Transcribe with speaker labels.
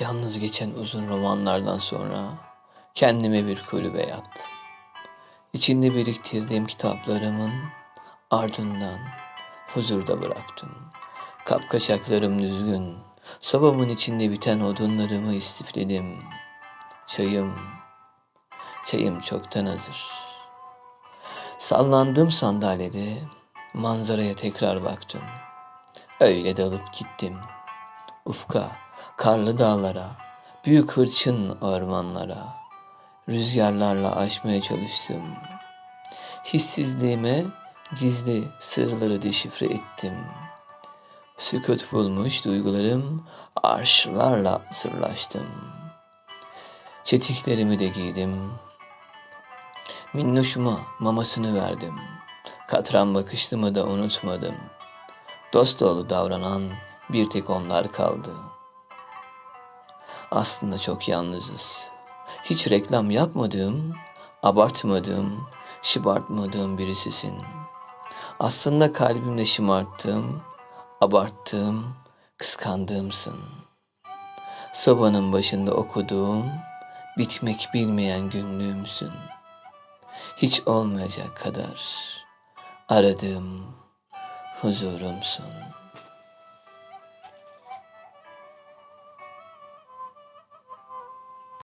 Speaker 1: Yalnız geçen uzun romanlardan sonra kendime bir kulübe yaptım. İçinde biriktirdiğim kitaplarımın ardından huzurda bıraktım. Kapkaçaklarım düzgün, sobamın içinde biten odunlarımı istifledim. Çayım, çayım çoktan hazır. Sallandığım sandalyede manzaraya tekrar baktım. Öyle dalıp gittim. Ufka, karlı dağlara, büyük hırçın ormanlara, rüzgarlarla aşmaya çalıştım. Hissizliğime gizli sırları deşifre ettim. Sükut bulmuş duygularım arşlarla sırlaştım. Çetiklerimi de giydim. Minnoşuma mamasını verdim. Katran bakışlımı da unutmadım. Dost doğru davranan bir tek onlar kaldı. Aslında çok yalnızız. Hiç reklam yapmadığım, abartmadığım, şıbartmadığım birisisin. Aslında kalbimle şımarttığım, abarttığım, kıskandığımsın. Sobanın başında okuduğum, bitmek bilmeyen günlüğümsün. Hiç olmayacak kadar aradığım huzurumsun.